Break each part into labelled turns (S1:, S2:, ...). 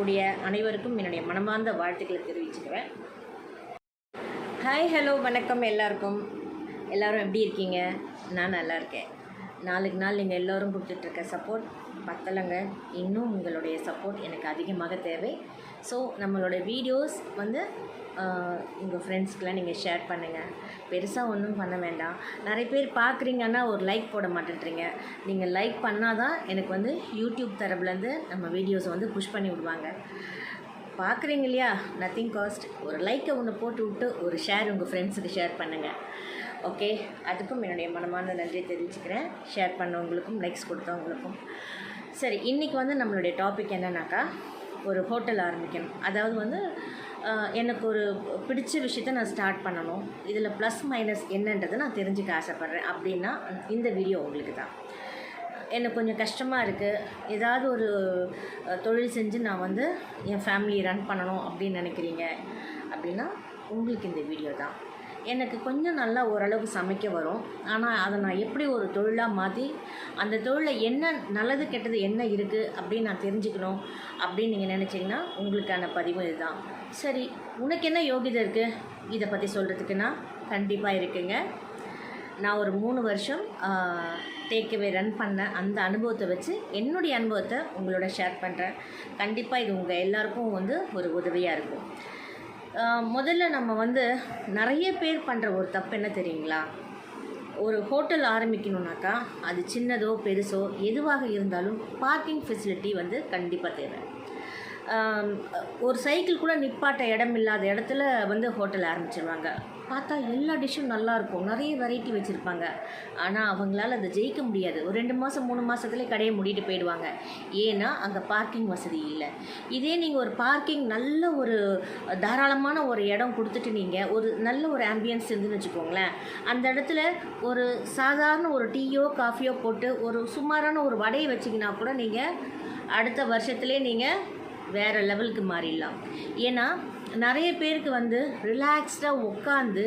S1: பார்க்கக்கூடிய அனைவருக்கும் என்னுடைய மனமார்ந்த வாழ்த்துக்களை தெரிவிச்சுக்கிறேன். ஹாய் ஹலோ வணக்கம் எல்லாருக்கும். எல்லோரும் எப்படி இருக்கீங்க? நான் நல்லா இருக்கேன். நாளுக்கு நாள் நீங்கள் எல்லோரும் கொடுத்துட்ருக்க சப்போர்ட் பத்தலைங்க. இன்னும் உங்களுடைய சப்போர்ட் எனக்கு அதிகமாக தேவை. ஸோ நம்மளோட வீடியோஸ் வந்து உங்கள் ஃப்ரெண்ட்ஸ்க்கெலாம் நீங்கள் ஷேர் பண்ணுங்கள் பெருசாக ஒன்றும் பண்ண வேண்டாம். நிறைய பேர் பார்க்குறீங்கன்னா ஒரு லைக் போட மாட்டேன்றீங்க. நீங்கள் லைக் பண்ணால் தான் எனக்கு வந்து யூடியூப் தரப்புலேருந்து நம்ம வீடியோஸை வந்து புஷ் பண்ணி விடுவாங்க. பார்க்குறீங்க இல்லையா? நத்திங் காஸ்ட் ஒரு லைக்கை ஒன்று போட்டு விட்டு ஒரு ஷேர் உங்கள் ஃப்ரெண்ட்ஸுக்கு ஷேர் பண்ணுங்கள் ஓகே அதுக்கும் என்னுடைய மனமான நன்றி தெரிவிச்சுக்கிறேன். ஷேர் பண்ணவங்களுக்கும் லைக்ஸ் கொடுத்தவங்களுக்கும். சரி இன்றைக்கி வந்து நம்மளுடைய டாபிக் என்னன்னாக்கா ஒரு ஹோட்டல் ஆரம்பிக்கணும். அதாவது வந்து எனக்கு ஒரு பிடிச்ச விஷயத்த நான் ஸ்டார்ட் பண்ணணும். இதில் ப்ளஸ் மைனஸ் என்னன்றதை நான் தெரிஞ்சுக்க ஆசைப்பட்றேன். அப்படின்னா இந்த வீடியோ உங்களுக்கு தான். எனக்கு கொஞ்சம் கஷ்டமாக இருக்குது ஏதாவது ஒரு தொழில் செஞ்சு நான் வந்து என் ஃபேமிலியை ரன் பண்ணணும் அப்படின்னு நினைக்கிறீங்க. அப்படின்னா உங்களுக்கு இந்த வீடியோ தான். எனக்கு கொஞ்சம் நல்லா ஓரளவுக்கு சமைக்க வரும். ஆனால் அதை நான் எப்படி ஒரு தொழிலாக மாற்றி அந்த தொழிலில் என்ன நல்லது கெட்டது என்ன இருக்குது அப்படின்னு நான் தெரிஞ்சுக்கணும் அப்படின்னு நீங்கள் நினச்சிங்கன்னா உங்களுக்கான பதிவு இதுதான். சரி உனக்கு என்ன யோகிதை இருக்குது இதை பற்றி சொல்கிறதுக்குன்னா கண்டிப்பாக இருக்குங்க. நான் ஒரு மூணு வருஷம் டேக்அவே ரன் பண்ண அந்த அனுபவத்தை வச்சு என்னுடைய அனுபவத்தை உங்களோட ஷேர் பண்ணுறேன் கண்டிப்பாக இது உங்கள் எல்லாருக்கும் வந்து ஒரு உதவியாக இருக்கும். முதல்ல நம்ம வந்து நிறைய பேர் பண்ணுற ஒரு தப்பு என்ன தெரியுங்களா? ஒரு ஹோட்டல் ஆரம்பிக்கணுன்னாக்கா அது சின்னதோ பெருசோ எதுவாக இருந்தாலும் பார்க்கிங் ஃபெசிலிட்டி வந்து கண்டிப்பாக தேவை. ஒரு சைக்கிள் கூட நிப்பாட்ட இடம் இல்லாத இடத்துல வந்து ஹோட்டல் ஆரம்பிச்சிருவாங்க. பார்த்தா எல்லா டிஷ்ஷும் நல்லாயிருக்கும் நிறைய வெரைட்டி வச்சுருப்பாங்க. ஆனால் அவங்களால அதை ஜெயிக்க முடியாது. ஒரு ரெண்டு மாதம் மூணு மாதத்துலேயே கடையை மூடிட்டு போயிடுவாங்க. ஏன்னா அங்கே பார்க்கிங் வசதி இல்லை. இதே நீங்கள் ஒரு பார்க்கிங் நல்ல ஒரு தாராளமான ஒரு இடம் கொடுத்துட்டு நீங்கள் ஒரு நல்ல ஒரு ஆம்பியன்ஸ் இருந்துன்னு வச்சுக்கோங்களேன். அந்த இடத்துல ஒரு சாதாரண ஒரு டீயோ காஃபியோ போட்டு ஒரு சுமாரான ஒரு வடையை வச்சிங்கன்னா கூட நீங்கள் அடுத்த வருஷத்துலேயே நீங்கள் வேறு லெவலுக்கு மாறிடலாம். ஏன்னா நிறைய பேருக்கு வந்து ரிலாக்ஸ்டாக உட்காந்து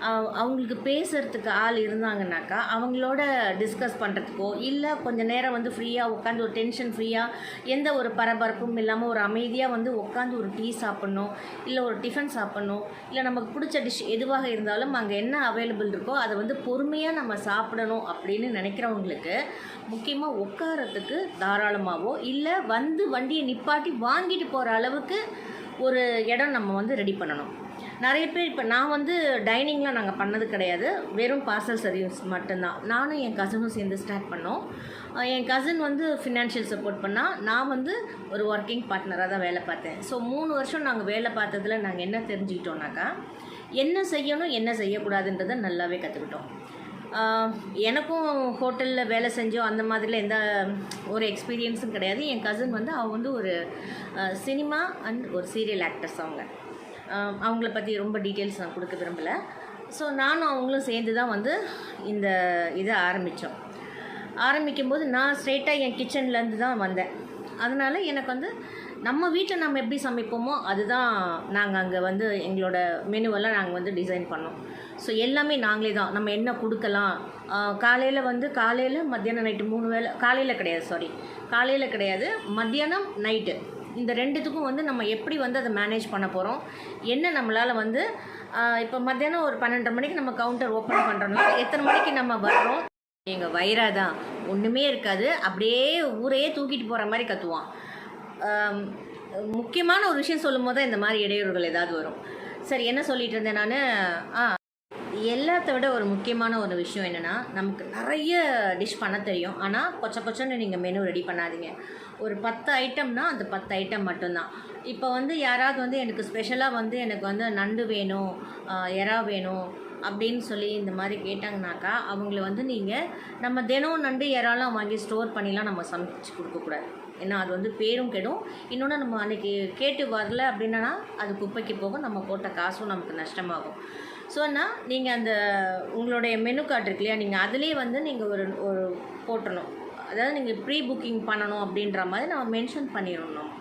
S1: அவங்களுக்கு பேசுகிறதுக்கு ஆள் இருந்தாங்கனாக்கா அவங்களோட டிஸ்கஸ் பண்ணுறதுக்கோ இல்லை கொஞ்சம் நேரம் வந்து ஃப்ரீயாக உட்காந்து ஒரு டென்ஷன் ஃப்ரீயாக எந்த ஒரு பரபரப்பும் இல்லாமல் ஒரு அமைதியாக வந்து உட்காந்து ஒரு டீ சாப்பிட்ணும் இல்லை ஒரு டிஃபன் சாப்பிட்ணும் இல்லை நமக்கு பிடிச்ச டிஷ் எதுவாக இருந்தாலும் அங்கே என்ன அவைலபிள் இருக்கோ அதை வந்து பொறுமையாக நம்ம சாப்பிடணும் அப்படின்னு நினைக்கிறவங்களுக்கு முக்கியமாக உட்காரத்துக்கு தாராளமாகவோ இல்லை வந்து வண்டியை நிப்பாட்டி வாங்கிட்டு போகிற அளவுக்கு ஒரு இடம் நம்ம வந்து ரெடி பண்ணணும். நிறைய பேர் இப்போ நான் வந்து டைனிங்லாம் நாங்கள் பண்ணது கிடையாது. வெறும் பார்சல் சர்வீஸ் மட்டும்தான். நானும் என் கசனும் சேர்ந்து ஸ்டார்ட் பண்ணோம். என் கசின் வந்து ஃபினான்ஷியல் சப்போர்ட் பண்ணால் நான் வந்து ஒரு ஒர்க்கிங் பார்ட்னராக தான் வேலை பார்த்தேன். ஸோ மூணு வருஷம் நாங்கள் வேலை பார்த்ததுல நாங்கள் என்ன தெரிஞ்சுக்கிட்டோம்னாக்கா என்ன செய்யணும் என்ன செய்யக்கூடாதுன்றதை நல்லாவே கற்றுக்கிட்டோம் எனக்கும் ஹோட்டலில் வேலை செஞ்சோம் அந்த மாதிரிலாம் எந்த ஒரு எக்ஸ்பீரியன்ஸும் கிடையாது. என் கசின் வந்து அவள் வந்து ஒரு சினிமா அண்ட் ஒரு சீரியல் ஆக்டர்ஸ் அவங்க. அவங்கள பற்றி ரொம்ப டீட்டெயில்ஸ் நான் கொடுக்க விரும்பலை. ஸோ நானும் அவங்களும் சேர்ந்து தான் வந்து இந்த இதை ஆரம்பித்தோம் ஆரம்பிக்கும்போது நான் ஸ்ட்ரெயிட்டாக என் கிச்சன்லேருந்து தான் வந்தேன். அதனால் எனக்கு வந்து நம்ம வீட்டில் நம்ம எப்படி சமைப்போமோ அதுதான் நாங்கள் அங்கே வந்து எங்களோட மெனுவெல்லாம் நாங்கள் வந்து டிசைன் பண்ணோம். ஸோ எல்லாமே நாங்களே தான். நம்ம என்ன கொடுக்கலாம்? காலையில் வந்து காலையில் மத்தியானம் நைட்டு மூணு வேளை காலையில் கிடையாது சாரி காலையில் கிடையாது மத்தியானம் நைட்டு இந்த ரெண்டுத்துக்கும் வந்து நம்ம எப்படி வந்து அதை மேனேஜ் பண்ண போகிறோம் என்ன நம்மளால் வந்து இப்போ மத்தியானம் ஒரு பன்னெண்டரை மணிக்கு நம்ம கவுண்டர் ஓப்பன் பண்ணுறோம்னா எத்தனை மணிக்கு நம்ம வர்றோம்? எங்கள் வயிறா தான். ஒன்றுமே இருக்காது. அப்படியே ஊரையே தூக்கிட்டு போகிற மாதிரி கற்றுவான் முக்கியமான ஒரு விஷயம் சொல்லும் போது தான் இந்த மாதிரி இடையூறுகள் ஏதாவது வரும். சரி என்ன சொல்லிட்டு இருந்தேன் நான்? ஆ எல்லாத்த விட ஒரு முக்கியமான ஒரு விஷயம் என்னென்னா நமக்கு நிறைய டிஷ் பண்ண தெரியும். ஆனால் கொச்ச கொச்சன்னு நீங்கள் மெனு ரெடி பண்ணாதீங்க. ஒரு பத்து ஐட்டம்னா அந்த பத்து ஐட்டம் மட்டும்தான். இப்போ வந்து யாராவது வந்து எனக்கு ஸ்பெஷலாக வந்து எனக்கு வந்து நண்டு வேணும் எறா வேணும் அப்படின்னு சொல்லி இந்த மாதிரி கேட்டாங்கனாக்கா அவங்கள வந்து நீங்கள் நம்ம தினம் நண்டு இறாலாம் வாங்கி ஸ்டோர் பண்ணிலாம் நம்ம சமைச்சு கொடுக்கக்கூடாது ஏன்னா அது வந்து பேரும் கெடும். இன்னொன்று நம்ம அன்றைக்கி கேட்டு வரல அப்படின்னா அது குப்பைக்கு போகும் நம்ம போட்ட காசும் நமக்கு நஷ்டமாகும். ஸோ நான் நீங்கள் அந்த உங்களுடைய மெனு கார்டு இருக்கு இல்லையா நீங்கள் அதிலே வந்து நீங்கள் ஒரு ஒரு போட்டணும் அதாவது நீங்கள் ப்ரீ புக்கிங் பண்ணணும் அப்படின்ற மாதிரி நம்ம மென்ஷன் பண்ணிடணும்.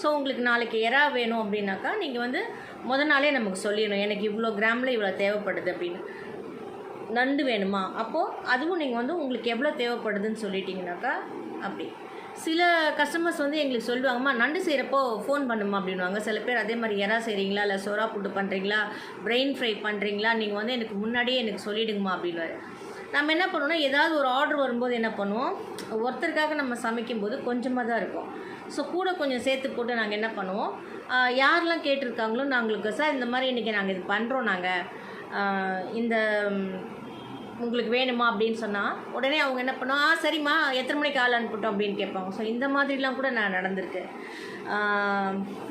S1: ஸோ உங்களுக்கு நாளைக்கு எறா வேணும் அப்படின்னாக்கா நீங்கள் வந்து முத நாளே நமக்கு சொல்லிடணும். எனக்கு இவ்வளோ கிராமில் இவ்வளோ தேவைப்படுது அப்படின்னு. நண்டு வேணுமா? அப்போது அதுவும் நீங்கள் வந்து உங்களுக்கு எவ்வளோ தேவைப்படுதுன்னு சொல்லிட்டீங்கனாக்கா அப்படி. சில கஸ்டமர்ஸ் வந்து எங்களுக்கு சொல்லுவாங்கம்மா நண்டு செய்கிறப்போ ஃபோன் பண்ணுமா அப்படின்வாங்க சில பேர் அதே மாதிரி எறா செய்கிறீங்களா இல்லை சோறா புட்டு பண்ணுறீங்களா பிரெயின் ஃப்ரை பண்ணுறீங்களா நீங்கள் வந்து எனக்கு முன்னாடியே எனக்கு சொல்லிடுங்கம்மா அப்படின்வாரு நம்ம என்ன பண்ணுவோம்னா ஏதாவது ஒரு ஆர்டர் வரும்போது என்ன பண்ணுவோம்? ஒருத்தருக்காக நம்ம சமைக்கும்போது கொஞ்சமாக தான் இருக்கும். ஸோ கூட கொஞ்சம் சேர்த்து போட்டு நாங்கள் என்ன பண்ணுவோம்? யாரெல்லாம் கேட்டிருக்காங்களோ நாங்களுக்கு சார் இந்த மாதிரி இன்றைக்கி நாங்கள் இது பண்ணுறோம் நாங்கள் இந்த உங்களுக்கு வேணுமா? அப்படின்னு சொன்னால் உடனே அவங்க என்ன பண்ணுவோம் ஆ சரிம்மா எத்தனை மணிக்கு ஆள் அனுப்பிட்டோம் அப்படின்னு கேட்பாங்க. ஸோ இந்த மாதிரிலாம் கூட நான் நடந்திருக்கு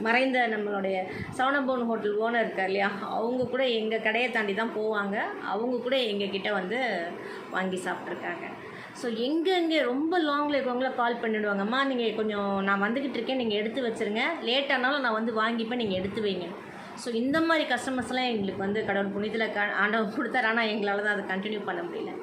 S1: மறைந்த நம்மளுடைய சவனபோன் ஹோட்டல் ஓனர் இருக்கார் இல்லையா? அவங்க கூட எங்கள் கடையை தாண்டி தான் போவாங்க. அவங்க கூட எங்கள் கிட்டே வந்து வாங்கி சாப்பிட்ருக்காங்க ஸோ எங்கெங்கே ரொம்ப லாங்கில் இருக்கவங்கள கால் பண்ணிவிடுவாங்கம்மா நீங்கள் கொஞ்சம் நான் வந்துக்கிட்டு இருக்கேன். நீங்கள் எடுத்து வச்சுருங்க. லேட்டானாலும் நான் வந்து வாங்கிப்பேன். நீங்கள் எடுத்து வைங்க. ஸோ இந்த மாதிரி கஸ்டமர்ஸ்லாம் எங்களுக்கு வந்து கடவுள் புனிதத்தில் க ஆண்டவன் கொடுத்தாரு. ஆனால் எங்களால் தான் அதை கண்டினியூ பண்ண முடியல.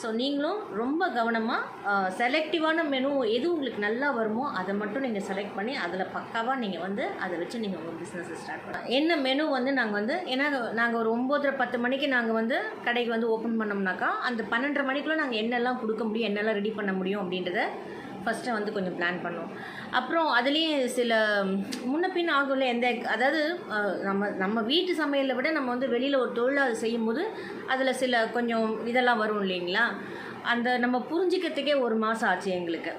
S1: ஸோ நீங்களும் ரொம்ப கவனமாக செலக்டிவான மெனு எது உங்களுக்கு நல்லா வருமோ அதை மட்டும் நீங்கள் செலக்ட் பண்ணி அதில் பக்காவாக நீங்கள் வந்து அதை வச்சு நீங்கள் உங்கள் பிஸ்னஸை ஸ்டார்ட் பண்ணலாம். என்ன மெனு வந்து நாங்கள் வந்து ஏன்னா நாங்கள் ஒரு ஒம்போதரை பத்து மணிக்கு நாங்கள் வந்து கடைக்கு வந்து ஓப்பன் பண்ணோம்னாக்கா அந்த பன்னெண்டரை மணிக்குள்ளே நாங்கள் என்னெல்லாம் கொடுக்க முடியும் என்னெல்லாம் ரெடி பண்ண முடியும் அப்படின்றத ஃபஸ்ட்டு வந்து கொஞ்சம் பிளான் பண்ணோம். அப்புறம் அதுலேயும் சில முன்னப்பின் ஆகல எந்த அதாவது நம்ம நம்ம வீட்டு சமையலை விட நம்ம வந்து வெளியில் ஒரு தொழில் அது செய்யும்போது அதில் சில கொஞ்சம் இதெல்லாம் வரும் இல்லைங்களா? அந்த நம்ம புரிஞ்சிக்கிறதுக்கே ஒரு மாதம் ஆச்சு எங்களுக்கு.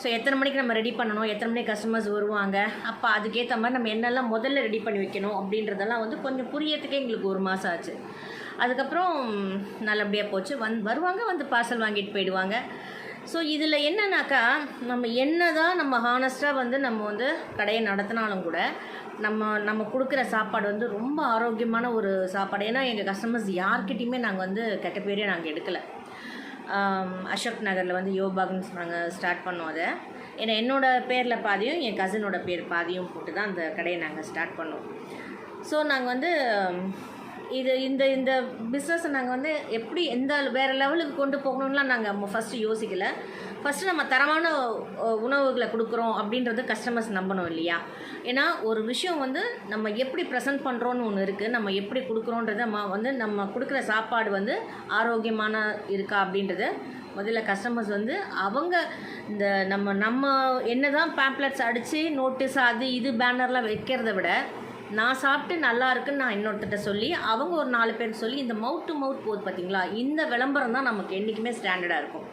S1: ஸோ எத்தனை மணிக்கு நம்ம ரெடி பண்ணணும் எத்தனை மணிக்கு கஸ்டமர்ஸ் வருவாங்க அப்போ அதுக்கேற்ற மாதிரி நம்ம என்னெல்லாம் முதல்ல ரெடி பண்ணி வைக்கணும் அப்படின்றதெல்லாம் வந்து கொஞ்சம் புரியறதுக்கே எங்களுக்கு ஒரு மாதம் ஆச்சு. அதுக்கப்புறம் நல்லபடியாக போச்சு. வந் வருவாங்க வந்து பார்சல் வாங்கிட்டு போயிடுவாங்க. ஸோ இதில் என்னன்னாக்கா நம்ம என்ன தான் நம்ம ஹானஸ்ட்டாக வந்து நம்ம வந்து கடையை நடத்தினாலும் கூட நம்ம நம்ம கொடுக்குற சாப்பாடு வந்து ரொம்ப ஆரோக்கியமான ஒரு சாப்பாடு. ஏன்னா எங்கள் கஸ்டமர்ஸ் யார்கிட்டையுமே நாங்கள் வந்து கெட்ட பேரே நாங்கள் எடுக்கலை. அசோக் நகரில் வந்து யோபாக்னு நாங்கள் ஸ்டார்ட் பண்ணோம் அதை. ஏன்னா என்னோட பேரில் பாதியும் என் கசினோட பேர் பாதியும் போட்டு தான் அந்த கடையை நாங்கள் ஸ்டார்ட் பண்ணோம். ஸோ நாங்கள் வந்து இது இந்த இந்த பிஸ்னஸை நாங்கள் வந்து எப்படி எந்த வேறு லெவலுக்கு கொண்டு போகணும்லாம் நாங்கள் ஃபஸ்ட்டு யோசிக்கலை. ஃபஸ்ட்டு நம்ம தரமான உணவுகளை கொடுக்குறோம் அப்படின்றது கஸ்டமர்ஸ் நம்பணும் இல்லையா? ஏன்னா ஒரு விஷயம் வந்து நம்ம எப்படி ப்ரெசென்ட் பண்ணுறோன்னு ஒன்று இருக்குது நம்ம எப்படி கொடுக்குறோன்றத நம்ம வந்து நம்ம கொடுக்குற சாப்பாடு வந்து ஆரோக்கியமான இருக்கா அப்படின்றத முதல்ல கஸ்டமர்ஸ் வந்து அவங்க இந்த நம்ம நம்ம என்ன தான் பேம்ப்ளெட்ஸ் அடித்து நோட்டீஸ் அது இது பேனர்லாம் வைக்கிறத விட நான் சாப்பிட்டு நல்லா இருக்குன்னு நான் இன்னொருத்தட்ட சொல்லி அவங்க ஒரு நாலு பேர் சொல்லி இந்த மவுத் டு மவுத் போகுது பார்த்தீங்களா இந்த விளம்பரம் தான் நமக்கு என்றைக்குமே ஸ்டாண்டர்டாக இருக்கும்.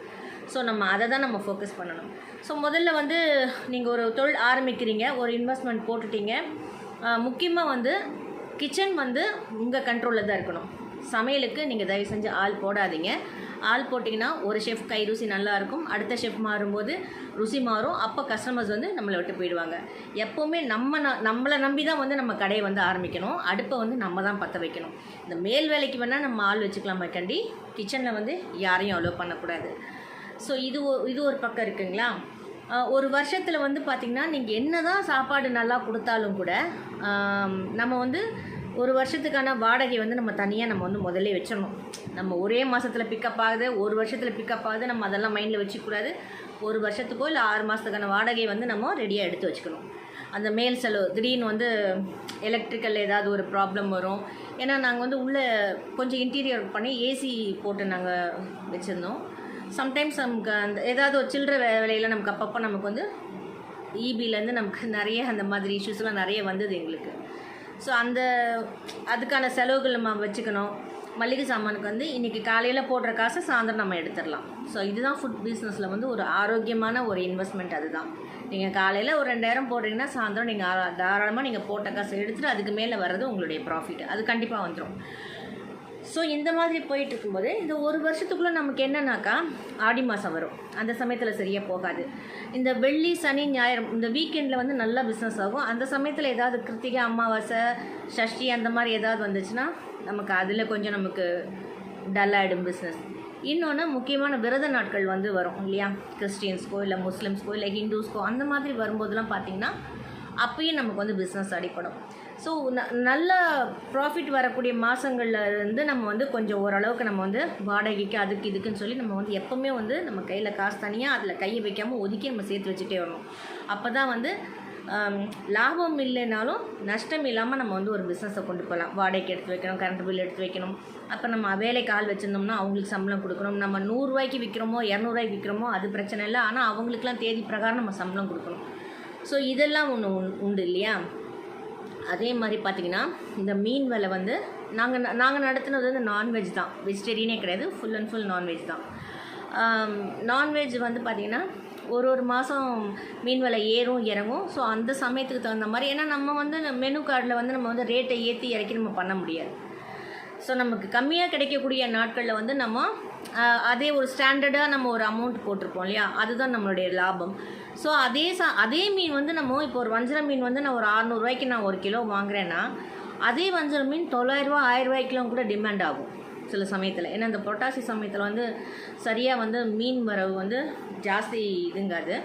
S1: ஸோ நம்ம அதை தான் நம்ம ஃபோக்கஸ் பண்ணணும். ஸோ முதல்ல வந்து நீங்கள் ஒரு தொழில் ஆரம்பிக்கிறீங்க ஒரு இன்வெஸ்ட்மெண்ட் போட்டுட்டீங்க. முக்கியமாக வந்து கிச்சன் வந்து உங்கள் கண்ட்ரோலில் தான் இருக்கணும். சமையலுக்கு நீங்கள் தயவு செஞ்சு ஆள் போடாதீங்க. ஆள் போட்டிங்கன்னா ஒரு ஷெஃப் கை ருசி நல்லா இருக்கும். அடுத்த ஷெஃப் மாறும்போது ருசி மாறும். அப்போ கஸ்டமர்ஸ் வந்து நம்மளை விட்டு போயிடுவாங்க. எப்போவுமே நம்ம ந- நம்மளை நம்பி தான் வந்து நம்ம கடையை வந்து ஆரம்பிக்கணும். அடுப்பை வந்து நம்ம தான் பற்ற வைக்கணும். இந்த மேல் வேலைக்கு வேணால் நம்ம ஆள் வச்சுக்கலாம் கண்டி கிச்சனில் வந்து யாரையும் அலோவ் பண்ணக்கூடாது. ஸோ இது இது ஒரு பக்கம் இருக்குங்களா? ஒரு வருஷத்தில் வந்து பார்த்திங்கன்னா நீங்கள் என்ன தான் சாப்பாடு நல்லா கொடுத்தாலும் கூட நம்ம வந்து ஒரு வருஷத்துக்கான வாடகை வந்து நம்ம தனியாக நம்ம வந்து முதல்ல வச்சிடணும். நம்ம ஒரே மாதத்தில் பிக்கப் ஆகுது ஒரு வருஷத்தில் பிக்கப் ஆகுது நம்ம அதெல்லாம் மைண்டில் வச்சுக்கூடாது. ஒரு வருஷத்துக்கோ இல்லை ஆறு மாதத்துக்கான வாடகை வந்து நம்ம ரெடியாக எடுத்து வச்சுக்கணும். அந்த மேல் செலவு திடீர்னு வந்து எலக்ட்ரிக்கல் ஏதாவது ஒரு ப்ராப்ளம் வரும். ஏன்னா நாங்கள் வந்து உள்ளே கொஞ்சம் இன்டீரியர் பண்ணி ஏசி போட்டு நாங்கள் வச்சுருந்தோம். சம்டைம்ஸ் நமக்கு அந்த ஏதாவது ஒரு சில்லற வே வேலையில் நமக்கு அப்பப்போ நமக்கு வந்து இபிலேருந்து நமக்கு நிறைய அந்த மாதிரி இஷ்யூஸ்லாம் நிறைய வந்தது எங்களுக்கு. ஸோ அந்த அதுக்கான செலவுகள் நம்ம வச்சுக்கணும். மளிகை சாமானுக்கு வந்து இன்றைக்கி காலையில் போடுற காசை சாயந்தரம் நம்ம எடுத்துடலாம். ஸோ இதுதான் ஃபுட் பிஸ்னஸில் வந்து ஒரு ஆரோக்கியமான ஒரு இன்வெஸ்ட்மெண்ட் அதுதான். நீங்கள் காலையில் ஒரு ரெண்டாயிரம் போடுறீங்கன்னா சாயந்தரம் நீங்கள் தாராளமாக நீங்கள் போட்ட காசை எடுத்துகிட்டு அதுக்கு மேலே வர்றது உங்களுடைய ப்ராஃபிட் அது கண்டிப்பாக வந்துடும் ஸோ இந்த மாதிரி போயிட்டு இருக்கும்போது இந்த ஒரு வருஷத்துக்குள்ளே நமக்கு என்னன்னாக்கா ஆடி மாதம் வரும். அந்த சமயத்தில் சரியாக போகாது. இந்த வெள்ளி சனி ஞாயிறு இந்த வீக்கெண்டில் வந்து நல்லா பிஸ்னஸ் ஆகும். அந்த சமயத்தில் ஏதாவது கிருத்திகை அமாவாசை சஷ்டி அந்த மாதிரி ஏதாவது வந்துச்சுன்னா நமக்கு அதில் கொஞ்சம் நமக்கு டல்லாகிடும் பிஸ்னஸ் இன்னொன்று முக்கியமான விரத நாட்கள் வந்து வரும் இல்லையா? கிறிஸ்டியன்ஸ்க்கோ இல்லை முஸ்லீம்ஸ்க்கோ இல்லை ஹிந்துஸ்க்கோ அந்த மாதிரி வரும்போதெல்லாம் பார்த்திங்கன்னா அப்பயும் நமக்கு வந்து பிஸ்னஸ் அடிப்படும் ஸோ நல்ல ப்ராஃபிட் வரக்கூடிய மாதங்களில் இருந்து நம்ம வந்து கொஞ்சம் ஓரளவுக்கு நம்ம வந்து வாடகைக்கு அதுக்கு இதுக்குன்னு சொல்லி நம்ம வந்து எப்போவுமே வந்து நம்ம கையில் காசு தனியாக அதில் கையை வைக்காமல் ஒதுக்கி நம்ம சேர்த்து வச்சுட்டே வரணும். அப்போ தான் வந்து லாபம் இல்லைனாலும் நஷ்டம் இல்லாமல் நம்ம வந்து ஒரு பிஸ்னஸை கொண்டு போகலாம் வாடகைக்கு எடுத்து வைக்கணும் கரண்ட் பில் எடுத்து வைக்கணும். அப்போ நம்ம வேலைக்கு ஆள் வச்சுருந்தோம்னா அவங்களுக்கு சம்பளம் கொடுக்கணும். நம்ம நூறுரூவாய்க்கு விற்கிறோமோ இரநூறுவாய்க்கு விற்கிறோமோ அது பிரச்சனை இல்லை. ஆனால் அவங்களுக்குலாம் தேதி பிரகாரம் நம்ம சம்பளம் கொடுக்கணும். ஸோ இதெல்லாம் ஒன்று உண்டு இல்லையா? அதே மாதிரி பார்த்தீங்கன்னா இந்த மீன் விலை வந்து நாங்கள் நாங்கள் நடத்துனது வந்து நான்வெஜ் தான். வெஜிடேரியனே கிடையாது full and full non veg தான். நான்வெஜ் வந்து பார்த்திங்கன்னா ஒரு ஒரு மாதம் மீன் விலை ஏறும் இறங்கும். ஸோ அந்த சமயத்துக்கு தகுந்த மாதிரி ஏன்னா நம்ம வந்து மெனு கார்டில் வந்து நம்ம வந்து ரேட்டை ஏற்றி இறக்கி நம்ம பண்ண முடியாது. ஸோ நமக்கு கம்மியாக கிடைக்கக்கூடிய நாட்களில் வந்து நம்ம அதே ஒரு ஸ்டாண்டர்டாக நம்ம ஒரு அமௌண்ட் போட்டிருப்போம் இல்லையா? அதுதான் நம்மளுடைய லாபம். ஸோ அதே ச அதே மீன் வந்து நம்ம இப்போ ஒரு வஞ்சர மீன் வந்து நான் ஒரு அறநூறுவாய்க்கு நான் ஒரு கிலோ வாங்குறேன்னா அதே வஞ்சர மீன் தொள்ளாயிரரூவா ஆயிரரூவாய்க்கெலாம் கூட டிமாண்ட் ஆகும் சில சமயத்தில். ஏன்னா இந்த பொட்டாசி சமயத்தில் வந்து சரியாக வந்து மீன் வரவு வந்து ஜாஸ்தி இதுங்காது.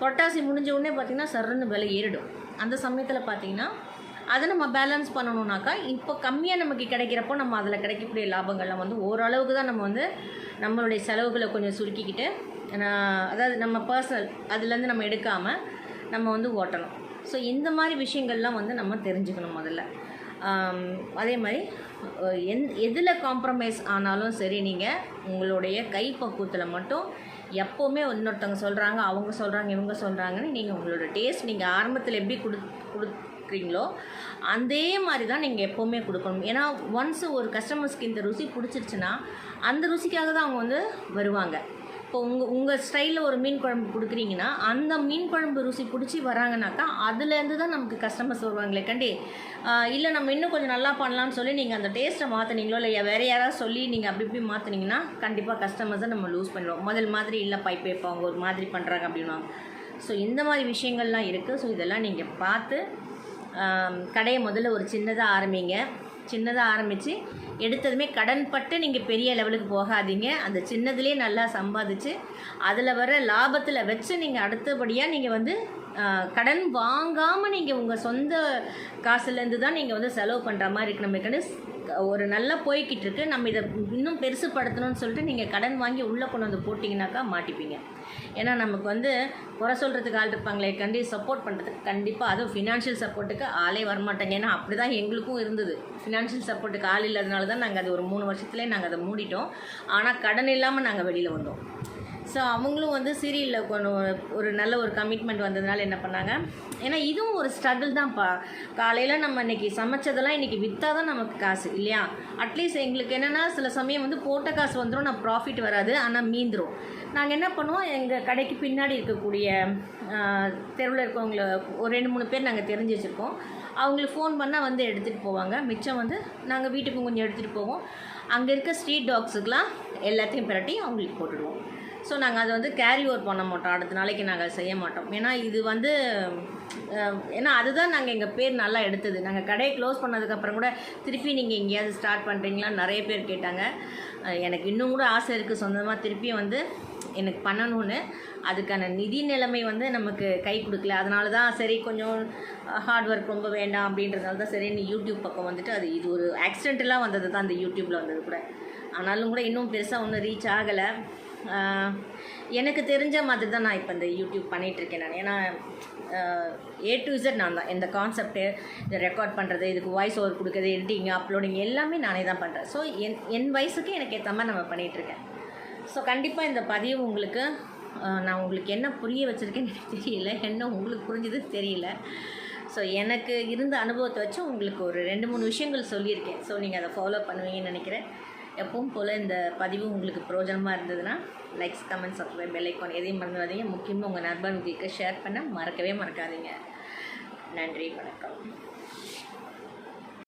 S1: பொட்டாசி முடிஞ்ச உடனே பார்த்திங்கன்னா சர்ன்னு விலை ஏறிடும். அந்த சமயத்தில் பார்த்தீங்கன்னா அதை நம்ம பேலன்ஸ் பண்ணணுன்னாக்கா இப்போ கம்மியாக நமக்கு கிடைக்கிறப்போ நம்ம அதில் கிடைக்கக்கூடிய லாபங்கள்லாம் வந்து ஓரளவுக்கு தான் நம்ம வந்து நம்மளுடைய செலவுகளை கொஞ்சம் சுருக்கிக்கிட்டு அதாவது நம்ம பர்சனல் அதுலேருந்து நம்ம எடுக்காமல் நம்ம வந்து ஓட்டணும். ஸோ இந்த மாதிரி விஷயங்கள்லாம் வந்து நம்ம தெரிஞ்சுக்கணும் முதல்ல. அதே மாதிரி எந் எதில் காம்ப்ரமைஸ் ஆனாலும் சரி நீங்கள் உங்களுடைய கைப்பக்குவத்தில் மட்டும் எப்போவுமே இன்னொருத்தவங்க சொல்கிறாங்க அவங்க சொல்கிறாங்க இவங்க சொல்கிறாங்கன்னு நீங்கள் உங்களோட டேஸ்ட் நீங்கள் ஆரம்பத்தில் எப்படி கொடு கொடுக்குறீங்களோ அதே மாதிரி தான் நீங்கள் எப்போவுமே கொடுக்கணும். ஏன்னா ஒன்ஸ் ஒரு கஸ்டமர்ஸ்க்கு இந்த ருசி பிடிச்சிருச்சுன்னா அந்த ருசிக்காக தான் அவங்க வந்து வருவாங்க. இப்போ உங்கள் உங்கள் ஸ்டைலில் ஒரு மீன் குழம்பு கொடுக்குறீங்கன்னா அந்த மீன் குழம்பு ருசி பிடிச்சி வராங்கனாக்கா அதுலேருந்து தான் நமக்கு கஸ்டமர்ஸ் வருவாங்களே கண்டி. இல்லை நம்ம இன்னும் கொஞ்சம் நல்லா பண்ணலாம்னு சொல்லி நீங்கள் அந்த டேஸ்ட்டை மாற்றினீங்களோ இல்லை வேறு யாராவது சொல்லி நீங்கள் அப்படி இப்படி மாற்றினீங்கன்னா கண்டிப்பாக கஸ்டமர்ஸை நம்ம லூஸ் பண்ணிடுவோம். முதல் மாதிரி இல்லை பைப் இப்போ அவங்க ஒரு மாதிரி பண்ணுறாங்க அப்படின்வாங்க ஸோ இந்த மாதிரி விஷயங்கள்லாம் இருக்குது ஸோ இதெல்லாம் நீங்கள் பார்த்து கடையை முதல்ல ஒரு சின்னதாக ஆரம்பிங்க. சின்னதாக ஆரம்பித்து எடுத்ததுமே கடன் பட்டு நீங்கள் பெரிய லெவலுக்கு போகாதீங்க. அந்த சின்னதுலேயே நல்லா சம்பாதிச்சு அதில் வர லாபத்தில் வச்சு நீங்கள் அடுத்தபடியாக நீங்கள் வந்து கடன் வாங்காமல் நீங்கள் உங்கள் சொந்த காசுலேருந்து தான் நீங்கள் வந்து செலவு பண்ணுற மாதிரி இருக்கணும். ஒரு நல்லா போய்கிட்டு இருக்கு நம்ம இதை இன்னும் பெருசுப்படுத்தணும்னு சொல்லிட்டு நீங்கள் கடன் வாங்கி உள்ளே கொண்டு வந்து போட்டிங்கனாக்கா மாட்டிப்பீங்க. ஏன்னா நமக்கு வந்து குறை சொல்கிறதுக்கு ஆள் இருப்பாங்களே கண்டி சப்போர்ட் பண்ணுறதுக்கு கண்டிப்பாக அதுவும் ஃபினான்ஷியல் சப்போர்ட்டுக்கு ஆளே வரமாட்டாங்க. ஏன்னா அப்படி தான் எங்களுக்கும் இருந்தது. ஃபினான்ஷியல் சப்போர்ட்டுக்கு ஆள் இல்லாதனால தான் நாங்கள் அது ஒரு மூணு வருஷத்துலேயே நாங்கள் அதை மூடிட்டோம். ஆனால் கடன் இல்லாமல் நாங்கள் வெளியில் வந்தோம். ஸோ அவங்களும் வந்து சீரியலில் கொஞ்சம் ஒரு நல்ல ஒரு கமிட்மெண்ட் வந்ததுனால என்ன பண்ணாங்க? ஏன்னா இதுவும் ஒரு ஸ்ட்ரகிள் தான்ப்பா. காலையில் நம்ம இன்னைக்கு சமைச்சதெல்லாம் இன்றைக்கி விற்றா தான் நமக்கு காசு இல்லையா? அட்லீஸ்ட் எங்களுக்கு என்னென்னா சில சமயம் வந்து போட்ட காசு வந்துடும் நான் ப்ராஃபிட் வராது ஆனால் மீந்துடும் நாங்கள் என்ன பண்ணுவோம் எங்கள் கடைக்கு பின்னாடி இருக்கக்கூடிய தெருவில் இருக்கவங்கள ஒரு ரெண்டு மூணு பேர் நாங்கள் தெரிஞ்சு வச்சுருக்கோம். அவங்களுக்கு ஃபோன் பண்ணால் வந்து எடுத்துகிட்டு போவாங்க. மிச்சம் வந்து நாங்கள் வீட்டுக்கு கொஞ்சம் எடுத்துகிட்டு போவோம். அங்கே இருக்க ஸ்ட்ரீட் டாக்ஸுக்கெலாம் எல்லாத்தையும் பிரட்டி அவங்களுக்கு போட்டுடுவோம். ஸோ நாங்கள் அதை வந்து கேரி ஓவர் பண்ண மாட்டோம். அடுத்த நாளைக்கு நாங்கள் செய்ய மாட்டோம். ஏன்னா இது வந்து ஏன்னா அதுதான் நாங்கள் எங்கள் பேர் நல்லா எடுத்தது. நாங்கள் கடையை க்ளோஸ் பண்ணதுக்கப்புறம் கூட திருப்பி நீங்கள் எங்கேயாவது ஸ்டார்ட் பண்ணுறீங்களான்னு நிறைய பேர் கேட்டாங்க. எனக்கு இன்னும் கூட ஆசை இருக்குது சொந்தமாக திருப்பியும் வந்து எனக்கு பண்ணணும்னு. அதுக்கான நிதி நிலைமை வந்து நமக்கு கை கொடுக்கல. அதனால தான் சரி கொஞ்சம் ஹார்ட் ஒர்க் ரொம்ப வேண்டாம் அப்படின்றதுனால தான் சரி யூடியூப் பக்கம் வந்துட்டு அது இது ஒரு ஆக்சிடென்டெல்லாம் வந்தது தான் அந்த யூடியூப்பில் வந்தது கூட. ஆனாலும் கூட இன்னும் பெருசாக ஒன்றும் ரீச் ஆகலை. எனக்கு தெரிஞ்ச மாதிரி தான் நான் இப்போ இந்த யூடியூப் பண்ணிகிட்ருக்கேன் நான். ஏன்னா ஏ டு இசட் நான் தான். இந்த கான்செப்ட்டு இதை ரெக்கார்ட் பண்ணுறது இதுக்கு வாய்ஸ் ஓவர் கொடுக்குறது எடிட்டிங் அப்லோடிங் எல்லாமே நானே தான் பண்ணுறேன் ஸோ என் என் வயசுக்கு எனக்கு ஏற்ற மாதிரி நம்ம பண்ணிகிட்ருக்கேன். ஸோ கண்டிப்பாக இந்த பதிவு உங்களுக்கு நான் உங்களுக்கு என்ன புரிய வச்சுருக்கேன்னு எனக்கு தெரியல. என்ன உங்களுக்கு புரிஞ்சது தெரியல. ஸோ எனக்கு இருந்த அனுபவத்தை வச்சு உங்களுக்கு ஒரு ரெண்டு மூணு விஷயங்கள் சொல்லியிருக்கேன். ஸோ நீங்கள் அதை ஃபாலோ பண்ணுவீங்கன்னு நினைக்கிறேன். எப்பவும் போல் இந்த பதிவு உங்களுக்கு பிரயோஜனமாக இருந்ததுன்னா லைக்ஸ் கமெண்ட் சப்ஸ்கிரைப் பெல்லைக்கான் எதையும் மறந்துடாதீங்க. முக்கியமாக உங்கள் நண்பர்களுக்கு ஷேர் பண்ண மறக்கவே மறக்காதீங்க. நன்றி வணக்கம்.